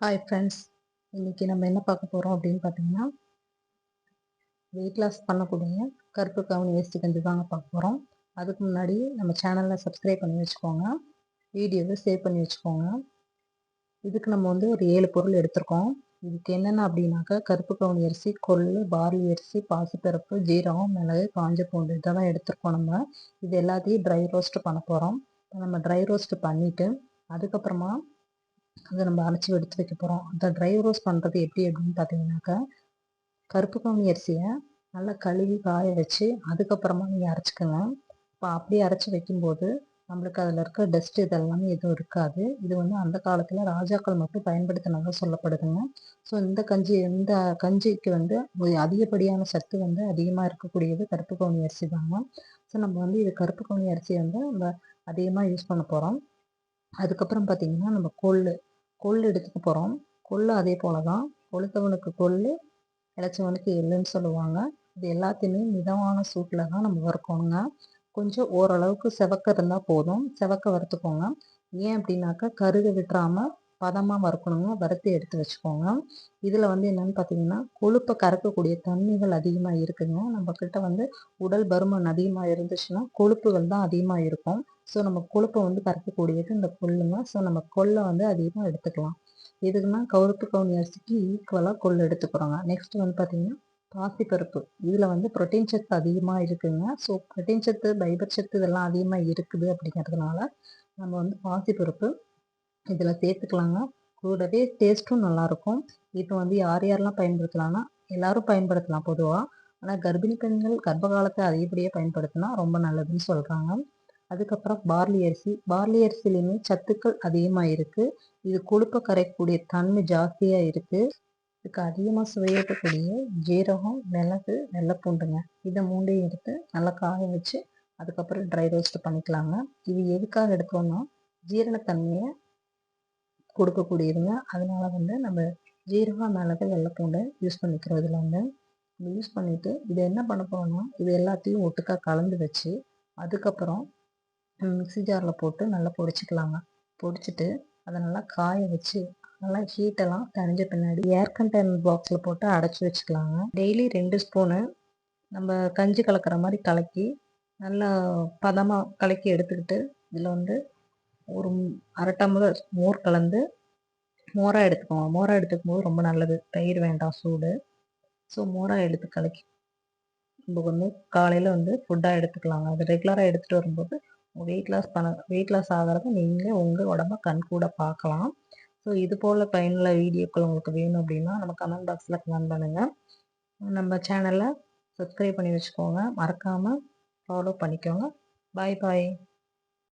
Hi friends இன்றைக்கி நம்ம என்ன பார்க்க போகிறோம் அப்படின்னு பார்த்தீங்கன்னா வெயிட் லாஸ் பண்ணக்கூடிய கருப்பு கவுனி வேஸ்ட்டு கஞ்சி தாங்க பார்க்க போகிறோம் அதுக்கு முன்னாடி நம்ம சேனலில் சப்ஸ்கிரைப் பண்ணி வச்சுக்கோங்க. வீடியோவை சேவ் பண்ணி வச்சுக்கோங்க. இதுக்கு நம்ம வந்து ஒரு ஏழு பொருள் எடுத்திருக்கோம். இதுக்கு என்னென்ன அப்படின்னாக்கா கருப்பு கவுனி அரிசி கொள்ளு பார்லி அரிசி பாசிப்பருப்பு ஜீரகம் மிளகு காஞ்ச பூண்டு இதெல்லாம் எடுத்திருக்கோம் நம்ம. இது எல்லாத்தையும் ட்ரை ரோஸ்ட்டு பண்ண போகிறோம் நம்ம ட்ரை ரோஸ்ட்டு பண்ணிவிட்டு அதுக்கப்புறமா அதை நம்ம அரைச்சி எடுத்து வைக்க போகிறோம் அந்த ட்ரை ரோஸ் பண்ணுறது எப்படி அப்படின்னு பார்த்தீங்கன்னாக்கா கருப்பு கவுனி அரிசியை நல்லா கழுவி காய வச்சு அதுக்கப்புறமா நீங்கள் அரைச்சிக்கோங்க. இப்போ அப்படியே அரைச்சி வைக்கும்போது நம்மளுக்கு அதில் இருக்க டஸ்ட் இதெல்லாமே எதுவும் இருக்காது. இது வந்து அந்த காலத்தில் ராஜாக்கள் மட்டும் பயன்படுத்தினதாக சொல்லப்படுதுங்க. ஸோ இந்த கஞ்சி இந்த கஞ்சிக்கு வந்து அதிகப்படியான சத்து வந்து அதிகமாக இருக்கக்கூடியது கருப்பு கவுனி அரிசி தாங்க. ஸோ நம்ம வந்து இது கருப்பு கவுனி அரிசியை வந்து நம்ம அதிகமாக யூஸ் பண்ண போகிறோம் அதுக்கப்புறம் பார்த்திங்கன்னா நம்ம கொள்ளு கொள்ளு எடுத்துக்க போகிறோம் கொள்ளு அதே போல் தான் கொளுத்தவனுக்கு கொள்ளு இளைச்சவனுக்கு எள்ளுன்னு சொல்லுவாங்க. இது எல்லாத்தையுமே மிதமான சூட்டில் தான் நம்ம வறுக்கணுங்க. கொஞ்சம் ஓரளவுக்கு செவக்க இருந்தால் போதும். செவக்க வறுத்துக்கோங்க. ஏன் அப்படின்னாக்கா கருக விட்டுறாமல் பதமாக வறுக்கணுங்க வறுத்து எடுத்து வச்சுக்கோங்க. இதில் வந்து என்னென்னு பார்த்தீங்கன்னா கொழுப்பை கறக்கக்கூடிய தண்ணிகள் அதிகமாக இருக்குங்க. நம்மக்கிட்ட வந்து உடல் பருமன் அதிகமாக இருந்துச்சுன்னா கொழுப்புகள் தான் அதிகமாக இருக்கும். ஸோ நம்ம கொழுப்பை வந்து கறக்கக்கூடியது இந்த கொள்ளுங்க. ஸோ நம்ம கொள்ளை வந்து அதிகமாக எடுத்துக்கலாம். எதுக்குன்னா கவுருப்பு கவுனி அரிசிக்கு ஈக்குவலாக கொள்ளு எடுத்துக்கிறோங்க. நெக்ஸ்ட் வந்து பார்த்திங்கன்னா பாசிப்பருப்பு. இதில் வந்து ப்ரோட்டீன் சத்து அதிகமாக இருக்குதுங்க ஸோ ப்ரோட்டீன் சத்து பைபர் சத்து இதெல்லாம் அதிகமாக இருக்குது அப்படிங்கிறதுனால நம்ம வந்து பாசிப்பருப்பு இதில் சேர்த்துக்கலாங்க கூடவே டேஸ்ட்டும் நல்லாயிருக்கும் இப்போ வந்து யார் யாரெல்லாம் பயன்படுத்தலாம்னா எல்லோரும் பயன்படுத்தலாம் பொதுவாக ஆனால் கர்ப்பிணி பெண்கள் கர்ப்ப காலத்தை அதிகப்படியாக பயன்படுத்தினா ரொம்ப நல்லதுன்னு சொல்கிறாங்க அதுக்கப்புறம் பார்லி அரிசி. பார்லி அரிசிலையுமே சத்துக்கள் அதிகமாக இருக்குது இது கொழுப்பை கரைக்கக்கூடிய தன்மை ஜாஸ்தியாக இருக்குது இதுக்கு அதிகமாக சுவையேற்றக்கூடிய ஜீரகம் மிளகு வெள்ளைப்பூண்டுங்க. இதை மூண்டையும் எடுத்து நல்லா காய வச்சு அதுக்கப்புறம் ட்ரை ரோஸ்ட் பண்ணிக்கலாங்க. இது எதுக்காக எடுக்கணும்னா ஜீரணத்தன்மையை கொடுக்கக்கூடியதுங்க. அதனால வந்து நம்ம ஜீரகம் மிளகு வெள்ளைப்பூண்டை யூஸ் பண்ணிக்கிறோம் இதில் வந்து. யூஸ் பண்ணிவிட்டு இதை என்ன பண்ண போகிறோம்னா இது எல்லாத்தையும் ஒட்டுக்காக கலந்து வச்சு அதுக்கப்புறம் மிக்ஸி ஜாரில் போட்டு நல்லா பொடிச்சிக்கலாங்க. பொடிச்சிட்டு அதை நல்லா காய வச்சு நல்லா ஹீட்டெல்லாம் தனிஞ்ச பின்னாடி ஏர் கண்டெய்னர் பாக்ஸில் போட்டு அடைச்சி வச்சுக்கலாங்க. டெய்லி ரெண்டு ஸ்பூனு நம்ம கஞ்சி கலக்கிற மாதிரி கலக்கி நல்லா பதமாக கலக்கி எடுத்துக்கிட்டு இதில் வந்து ஒரு அரை டம்ளர் மோர் கலந்து மோராக எடுத்துக்கோங்க. மோராக எடுத்துக்கும் போது ரொம்ப நல்லது. தயிர் வேண்டாம் சூடு. ஸோ மோராக எடுத்து கலக்கி நம்ம வந்து காலையில் வந்து ஃபுட்டாக எடுத்துக்கலாங்க. அது ரெகுலராக எடுத்துகிட்டு வரும்போது வெயிட் லாஸ் பண்ண வெயிட் லாஸ் ஆகிறத நீங்களே உங்கள் உடம்ப கண் கூட பார்க்கலாம். ஸோ இது போல் பயனுள்ள வீடியோக்கள் உங்களுக்கு வேணும் அப்படின்னா நம்ம கமெண்ட் பாக்ஸில் கமெண்ட் பண்ணுங்கள் நம்ம சேனலை சப்ஸ்கிரைப் பண்ணி வச்சுக்கோங்க. மறக்காமல் ஃபாலோ பண்ணிக்கோங்க. பாய் பாய்